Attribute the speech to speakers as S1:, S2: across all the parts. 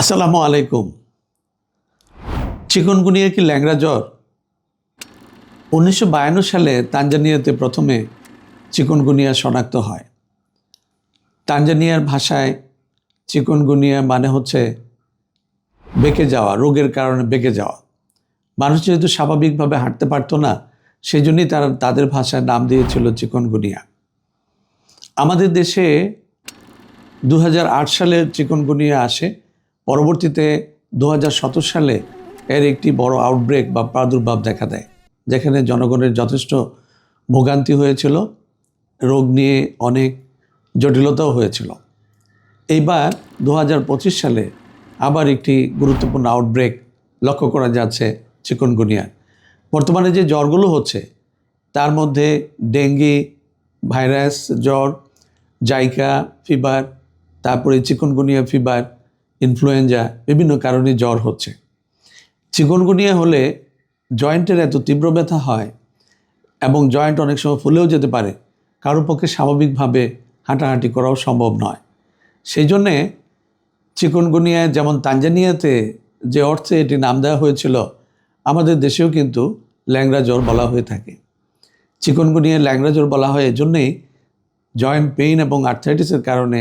S1: আসসালামু আলাইকুম। চিকনগুনিয়া কি ল্যাংরা জ্বর? উনিশশো বায়ান্ন সালে তানজানিয়াতে প্রথমে চিকনগুনিয়া শনাক্ত হয়। তানজানিয়ার ভাষায় চিকনগুনিয়া মানে হচ্ছে বেঁকে যাওয়া, রোগের কারণে বেঁকে যাওয়া। মানুষ যেহেতু স্বাভাবিকভাবে হাঁটতে পারতো না সেই জন্যই তারা তাদের ভাষায় নাম দিয়েছিল চিকনগুনিয়া। আমাদের দেশে দু হাজার আট সালে চিকনগুনিয়া আসে পরবর্তীতে দু হাজার সতেরো সালে এর একটি বড় আউটব্রেক বা প্রাদুর্ভাব দেখা দেয়, যেখানে জনগণের যথেষ্ট ভোগান্তি হয়েছিল, রোগ নিয়ে অনেক জটিলতাও হয়েছিল। এইবার দু হাজার পঁচিশ সালে আবার একটি গুরুত্বপূর্ণ আউটব্রেক লক্ষ্য করা যাচ্ছে চিকনগুনিয়ার বর্তমানে যে জ্বরগুলো হচ্ছে, তার মধ্যে ডেঙ্গি, ভাইরাস জ্বর, জাইকা ফিভার, তারপরে চিকনগুনিয়া ফিভার ইনফ্লুয়েঞ্জা বিভিন্ন কারণে জ্বর হচ্ছে। চিকনগুনিয়া হলে জয়েন্টের এত তীব্র ব্যথা হয় এবং জয়েন্ট অনেক সময় ফুলেও যেতে পারে কারোর পক্ষে স্বাভাবিকভাবে হাঁটাহাঁটি করাও সম্ভব নয়। সেই জন্যে চিকনগুনিয়ায় যেমন তানজানিয়াতে যে অর্থে এটি নাম দেওয়া হয়েছিল, আমাদের দেশেও কিন্তু ল্যাংরা জ্বর বলা হয়ে থাকে। চিকনগুনিয়া ল্যাংরা জ্বর বলা হয়, এজন্যেই জয়েন্ট পেইন এবং আর্থাইটিসের কারণে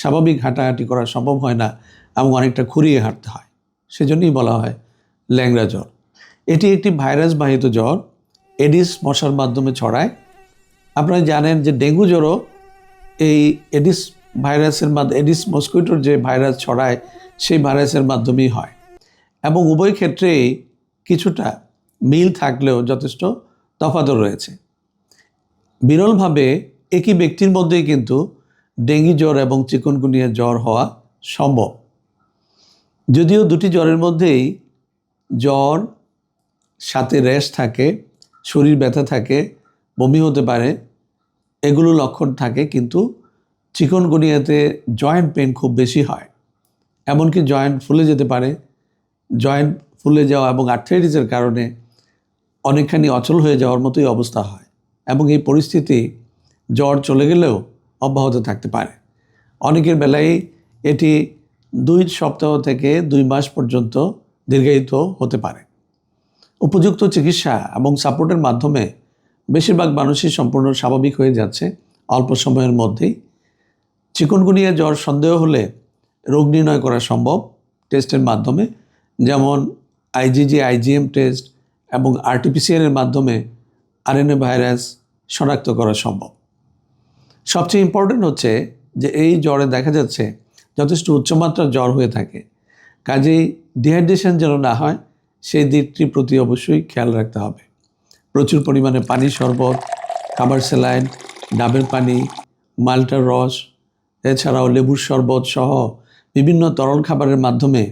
S1: স্বাভাবিক হাঁটাহাঁটি করা সম্ভব হয় না এবং অনেকটা খুঁড়িয়ে হাঁটতে হয়। সেজন্যই বলা হয় ল্যাংরা জ্বর। এটি একটি ভাইরাস বাহিত জ্বর। এডিস মশার মাধ্যমে ছড়ায়। আপনারা জানেন যে ডেঙ্গু জ্বরও এই এডিস ভাইরাসের মাধ্যমে, এডিস মস্কুইটোর যে ভাইরাস ছড়ায়, সেই ভাইরাসের মাধ্যমেই হয়। এবং উভয় ক্ষেত্রেই কিছুটা মিল থাকলেও যথেষ্ট তফাতও রয়েছে। বিরলভাবে একই ব্যক্তির মধ্যেই কিন্তু ডেঙ্গি জ্বর এবং চিকনগুনিয়া জ্বর হওয়া সম্ভব। যদিও দুটি জ্বরের মধ্যেই জ্বর, সাথে র্যাশ থাকে, শরীর ব্যথা থাকে, বমি হতে পারে, এগুলো লক্ষণ থাকে কিন্তু চিকনগুনিয়াতে জয়েন্ট পেন খুব বেশি হয়। এমনকি জয়েন্ট ফুলে যেতে পারে। জয়েন্ট ফুলে যাওয়া এবং আর্থ্রাইটিসের কারণে অনেকখানি অচল হয়ে যাওয়ার মতোই অবস্থা হয় এবং এই পরিস্থিতি জ্বর চলে গেলেও অব্যাহত থাকতে পারে। অনেকের বেলায় এটি দুই সপ্তাহ থেকে দুই মাস পর্যন্ত দীর্ঘায়িত হতে পারে। উপযুক্ত চিকিৎসা এবং সাপোর্টের মাধ্যমে বেশিরভাগ মানুষই সম্পূর্ণ স্বাভাবিক হয়ে যাচ্ছে অল্প সময়ের মধ্যেই। চিকনগুনিয়া জ্বর সন্দেহ হলে রোগ নির্ণয় করা সম্ভব টেস্টের মাধ্যমে, যেমন আইজিজি আইজিএম টেস্ট এবং আরটিপিসিআরের মাধ্যমে আরএনএ ভাইরাস শনাক্ত করা সম্ভব। সবচেয়ে ইম্পর্টেন্ট হচ্ছে যে এই জ্বরে দেখা যাচ্ছে যথেষ্ট উচ্চমাত্রার জ্বর হয়ে থাকে। কাজেই ডিহাইড্রেশন যেন না হয়, সেই দিকটির প্রতি অবশ্যই খেয়াল রাখতে হবে। প্রচুর পরিমাণে পানি শরবত, খাবার স্যালাইন, ডাবের পানি, মাল্টার রস, এছাড়াও লেবুর শরবত সহ বিভিন্ন তরল খাবারের মাধ্যমে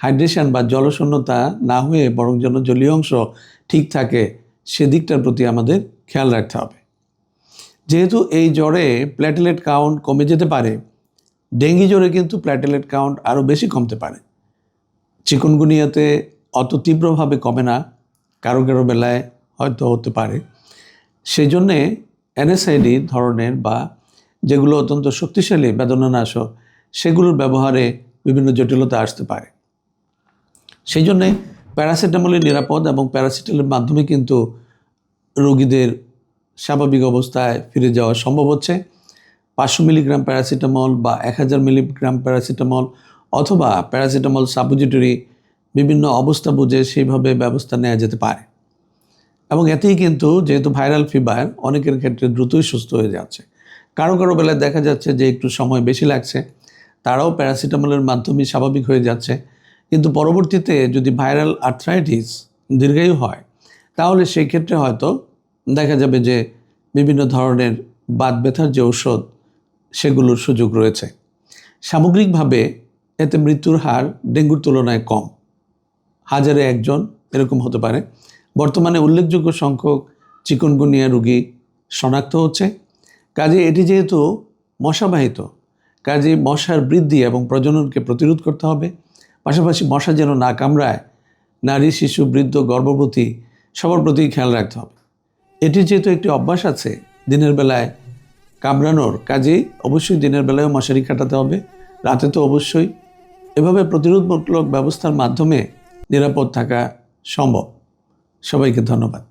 S1: হাইড্রেশন বা জলশূন্যতা না হয়ে বরং যেন জলীয় অংশ ঠিক থাকে সেদিকটার প্রতি আমাদের খেয়াল রাখতে হবে। যেহেতু এই জ্বরে প্ল্যাটেলেট কাউন্ট কমে যেতে পারে ডেঙ্গি জ্বরে কিন্তু প্ল্যাটেলেট কাউন্ট আরও বেশি কমতে পারে। চিকনগুনিয়াতে অত তীব্রভাবে কমে না, কারও কারও বেলায় হয়তো হতে পারে। সেই জন্যে এনএসআইডি ধরনের বা যেগুলো অত্যন্ত শক্তিশালী বেদনানাশক, সেগুলোর ব্যবহারে বিভিন্ন জটিলতা আসতে পারে। সেই জন্যে প্যারাসিটামলের নিরাপদ এবং প্যারাসিটামলের মাধ্যমে কিন্তু রোগীদের স্বাভাবিক অবস্থায় ফিরে যাওয়া সম্ভব হচ্ছে। পাঁচশো মিলিগ্রাম প্যারাসিটামল বা এক হাজার মিলিগ্রাম প্যারাসিটামল অথবা প্যারাসিটামল সাপোজিটরি বিভিন্ন অবস্থা বুঝে সেইভাবে ব্যবস্থা নেওয়া যেতে পারে। এবং এতেই কিন্তু যেহেতু ভাইরাল ফিভার, অনেকের ক্ষেত্রে দ্রুতই সুস্থ হয়ে যাচ্ছে। কারও কারও বেলায় দেখা যাচ্ছে যে একটু সময় বেশি লাগছে, তারাও প্যারাসিটামলের মাধ্যমে স্বাভাবিক হয়ে যাচ্ছে। কিন্তু পরবর্তীতে যদি ভাইরাল আর্থ্রাইটিস দীর্ঘায়ু হয়, তাহলে সেই ক্ষেত্রে হয়তো দেখা যাবে যে বিভিন্ন ধরনের বাত ব্যথার যে ঔষধ, সেগুলোর সুযোগ রয়েছে। সামগ্রিকভাবে এতে মৃত্যুর হার ডেঙ্গুর তুলনায় কম। হাজারে একজন এরকম হতে পারে। বর্তমানে উল্লেখযোগ্য সংখ্যক চিকনগুনিয়া রোগী শনাক্ত হচ্ছে। কাজে এটি যেহেতু মশাবাহিত কাজে মশার বৃদ্ধি এবং প্রজননকে প্রতিরোধ করতে হবে। পাশাপাশি মশা যেন না কামড়ায়, নারী, শিশু, বৃদ্ধ, গর্ভবতী, সবার প্রতি খেয়াল রাখতে হবে। এটি যেহেতু একটি অভ্যাস আছে, দিনের বেলায় কামড়ানোর কাজেই অবশ্যই দিনের বেলায়ও মশারি কাটাতে হবে, রাতে তো অবশ্যই। এভাবে প্রতিরোধমূলক ব্যবস্থার মাধ্যমে নিরাপদ থাকা সম্ভব। সবাইকে ধন্যবাদ।